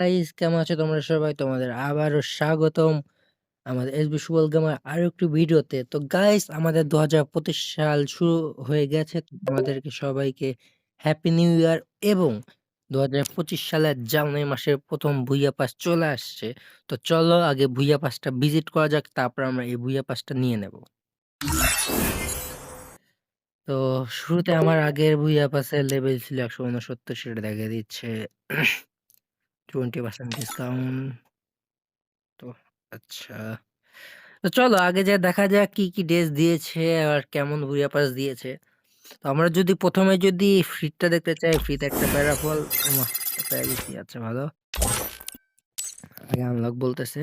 Guys, কেমন আছো তোমরা সবাই? তোমাদের আবারও স্বাগতম আমাদের এসবি সুবল গেমার আরও একটি ভিডিওতে। তো গাইস, আমাদের ২০২৫ সাল শুরু হয়ে গেছে। আমাদেরকে সবাইকে হ্যাপি নিউ ইয়ার এবং ২০২৫ সালের জানুয়ারি মাসের প্রথম ভুইয়া পাস চলে আসছে। তো চলো আগে ভুইয়া পাসটা ভিজিট করা যাক, তারপর আমরা এই ভুইয়া পাসটা নিয়ে নেব। তো শুরুতে আমার আগের ভুইয়া পাসের লেভেল ছিল ১৬৯ সেটা দেখা দিচ্ছে 20% ডিসকাউন্ট। তো আচ্ছা। তো চলো আগে যা দেখা যাক কি, কি ড্রেস দিয়েছে আর কেমন ভুইয়া পাস দিয়েছে। তো আমরা যদি ১ম এ যদি ফ্রিটা দেখতে চাই, ফ্রিতে একটা প্যারাফল আচ্ছা ভালো। আগে আনলক বলতেছে।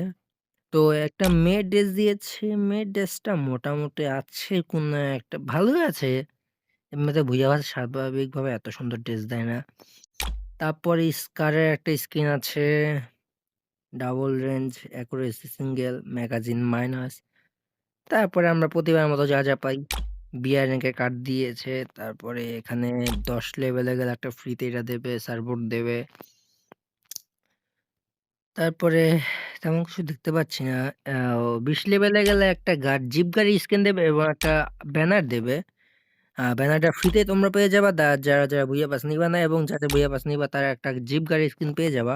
তো একটা মেয়ের ড্রেস দিয়েছে। মেয়ের ড্রেসটা মোটামুটি আছে কোন একটা ভালোই আছে। এমনিতে ভুইয়া পাস স্বাভাবিকভাবে এত সুন্দর ড্রেস দেয় না। তারপরে স্কারের একটা স্কিন আছে। Double range, accuracy single, magazine minus. তারপরে আমরা প্রতিবারের মতো যা, যা পাই। বিআর র‍্যাংকের কার্ড দিয়েছে। তারপরে এখানে ১০ লেভেলে গেলে একটা ফ্রিতে এটা দেবে, সার্ভর দেবে। তারপরে তেমন কিছু দেখতে পাচ্ছি না। ২০ লেভেলে গেলে একটা গাড় জিপ গাড়ি স্কিন দেবে এবং একটা ব্যানার দেবে। ব্যানারটা ফ্রিতে তোমরা পেয়ে যাবা যারা, যারা ভুইয়া পাস নিবা না এবং যাদের ভুইয়া পাস নিবা তারা একটা জিপ গাড়ির স্কিন পেয়ে যাবা।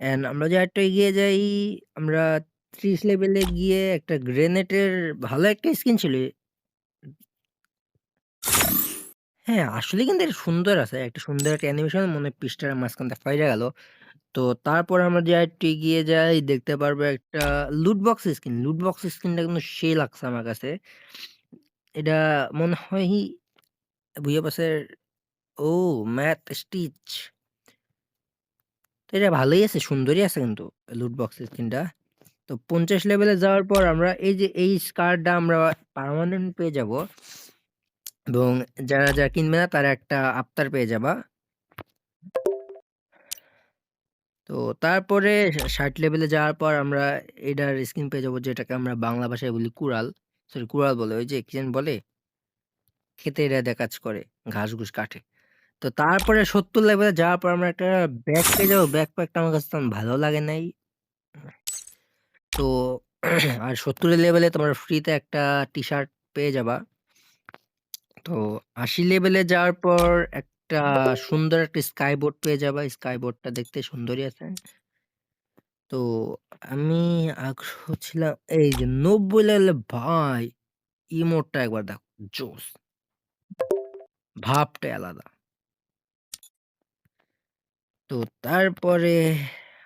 অ্যান্ড আমরা যে আরেকটু এগিয়ে যাই, আমরা ৩০ লেভেলে গিয়ে একটা গ্রেনেটের ভালো একটা স্কিন ছিল। হ্যাঁ, আসলে কিন্তু এটা সুন্দর আছে। একটা সুন্দর একটা অ্যানিমেশন মনে পৃষ্ঠার মাঝখান থেকে ফাইরা গেল। তো তারপর আমরা যদি আরেকটু এগিয়ে যাই দেখতে পারব একটা লুট বক্স স্কিন। লুট বক্স স্কিনটা কিন্তু সেই লাগছে আমার কাছে। এটা মনে হয় ভুইয়া পাসের ও ম্যাথ স্টিচ। তো এটা ভালোই আছে, সুন্দরই আছে কিন্তু লুট বক্স স্কিনটা। তো ৫০ লেভেলে যাওয়ার পর আমরা এই যে এই স্কারটা আমরা পার্মানেন্ট পেয়ে যাব। এবং যারা, যারা কিনবে না তারা একটা আফতার পেয়ে যাবা। তো তারপরে ৬০ লেভেলে যাওয়ার পর আমরা এটার স্কিন পেয়ে যাব যেটাকে আমরা বাংলা ভাষায় বলি কুড়াল। সরি কুড়াল বলে ওই যে কি বলে? খেতে দিয়ে কাজ করে। ঘাস-ঘুস কাটে। তো তারপরে ৭০ লেভেলে যাওয়ার পর আমরা একটা ব্যাগ পেয়ে যাব। ব্যাগ ব্যাকপ্যাকটা আমার কাছে তেমন ভালো লাগে নাই। তো আর ৭০ লেভেলে তোমরা ফ্রিতে একটা টি-শার্ট পেয়ে যাবা। তো ৮০ লেভেলে যাওয়ার পর একটা সুন্দর একটা স্কাই বোট পেয়ে যাবা। স্কাই বোটটা দেখতে সুন্দরই আছে। তো আমি আগ্রহ ছিলাম, এই যে ৯০ লেভেলে ভাই ইমোটটা একবার দেখো, জোস। ভাবটাই আলাদা। তো তারপরে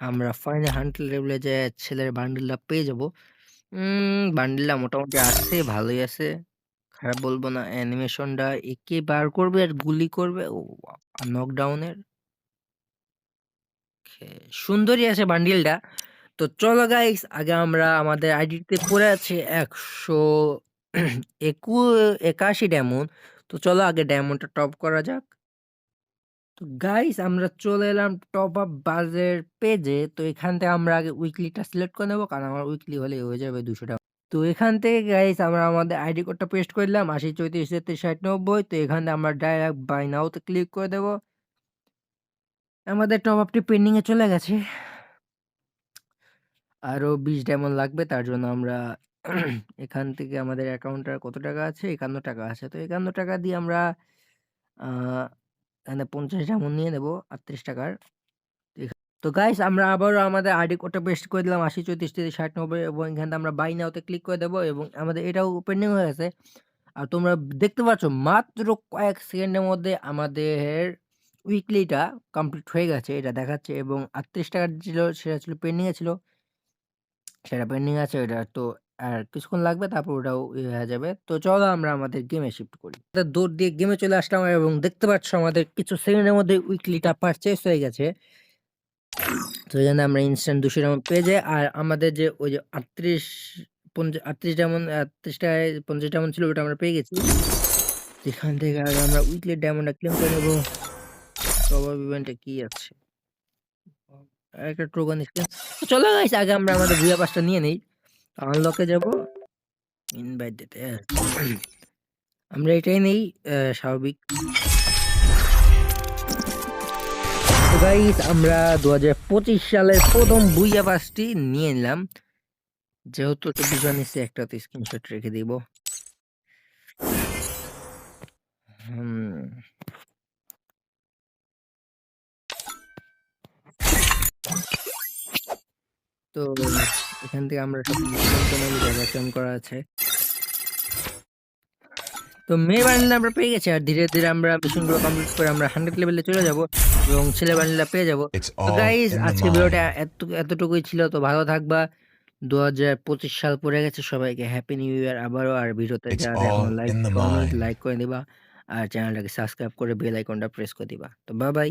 আমরা ফাইনাল ১০০ লেভেলে যে ছেলের বান্ডিলটা পেয়ে যাব। বান্ডেলটা মোটামুটি আছে, ভালোই আছে। খারাপ বলব না। অ্যানিমেশনটা একে বার করবে আর গুলি করবে। ও নকডাউনের সুন্দরই আছে বান্ডিলটা। তো চলো গাইস আগে আমরা আমাদের আইডিতে পড়ে আছে ১০০ একু ৮১ ডায়মন্ড। তো চলো আগে ডায়মন্ডটা টপ করা যাক। তো গাইস আমরা চলে এলাম টপ আপ বাজের পেজে। তো এখান থেকে আমরা আগে উইকলিটা সিলেক্ট করে নেব। কারণ আমার উইকলি হলেই হয়ে যাবে দুশো টাকা। তো এখান থেকে গাইস আমরা আমাদের আইডি কোডটা পেস্ট করে দিলাম ৮০ ৩৪ ৩৬ ৬০ ৯০ তো এখান থেকে আমরা ডাইরেক্ট বাই নাও তে ক্লিক করে দেব। আমাদের টপ আপটি পেন্ডিংয়ে চলে গেছে। আরও ২০ ডায়মন্ড লাগবে, তার জন্য আমরা এখান থেকে আমাদের অ্যাকাউন্টে কত টাকা আছে? ৳৫১ টাকা আছে। তো ৳৫১ দিয়ে আমরা এখানে ৫০ ডায়মন্ড নিয়ে নেব ৩৮ টাকার। তো গাইস আমরা আবারও আমাদের আইডি কোডটা পেস্ট করে দিলাম ৮০ ৩৪ ৩৬ ৬০ ৯০ এবং এখান থেকে আমরা বাই নাও তে ক্লিক করে দেব এবং আমাদের এটাও পেন্ডিং হয়ে গেছে। আর তোমরা দেখতে পাচ্ছ, মাত্র কয়েক সেকেন্ডের মধ্যে আমাদের উইকলিটা কমপ্লিট হয়ে গেছে এটা দেখাচ্ছে এবং ৩৮ টাকার ছিল, সেটা ছিল পেন্ডিংয়ে ছিল। সেটা পেন্ডিং আছে ওইটা তো আর কিছুক্ষণ লাগবে তারপর ওটাও ইয়ে হয়ে যাবে। তো চলো আমরা আমাদের গেমে শিফট করি। দৌড় দিয়ে গেমে চলে আসলাম এবং দেখতে পাচ্ছ আমাদের কিছু সেকেন্ডের মধ্যে উইকলিটা পারচেস হয়ে গেছে। তো এখানে আমরা ইনস্ট্যান্ট দুশো ডায়মন্ড পেয়ে যাই। আর আমাদের যে ওই যে ৩৮ পঞ্চা ৩৮ ডায়মন্ড ৩৮ টাকায় ৫০ ডায়মন্ড ছিল ওটা আমরা পেয়ে গেছি। এখান থেকে আগে আমরা উইকলি ডায়মন্ডটা ক্লেম করে নেব। টপ ইভেন্টে কি আছে? একটা। তো চলো আগে আমরা আমাদের ভুইয়া পাসটা নিয়ে নেই। আনলকে যাব। ইনভাইট দিতে আমরা এটাই নেই স্বাভাবিক। তো গাইস আমরা ২০২৫ সালের প্রথম বুইয়া পাসটি নিয়ে নিলাম। যেহেতু ২৪ বার নিচ্ছি একটা স্ক্রিনশট রেখে দিব। তো এখান থেকে আমরা সব নির্বাচন করা আছে। তো মেয়ে বান্ডেল আমরা পেয়ে গেছি আর ধীরে, ধীরে আমরা মিশনগুলো কমপ্লিট করে আমরা 100 লেভেলে চলে যাব এবং ছেলে বান্ডেলটা পেয়ে যাব। তো আজকের mind. ভিডিওটা এত এতটুকুই ছিল। তো ভালো থাকবা। ২০২৫ সাল পড়ে গেছে। সবাইকে হ্যাপি নিউ ইয়ার আবারও। আর ভিডিওতে It's যারা এখনও লাইক. লাইক করে দিবা। আর চ্যানেলটাকে সাবস্ক্রাইব করে বেল আইকনটা প্রেস করে দিবা। তো বাই, বাই।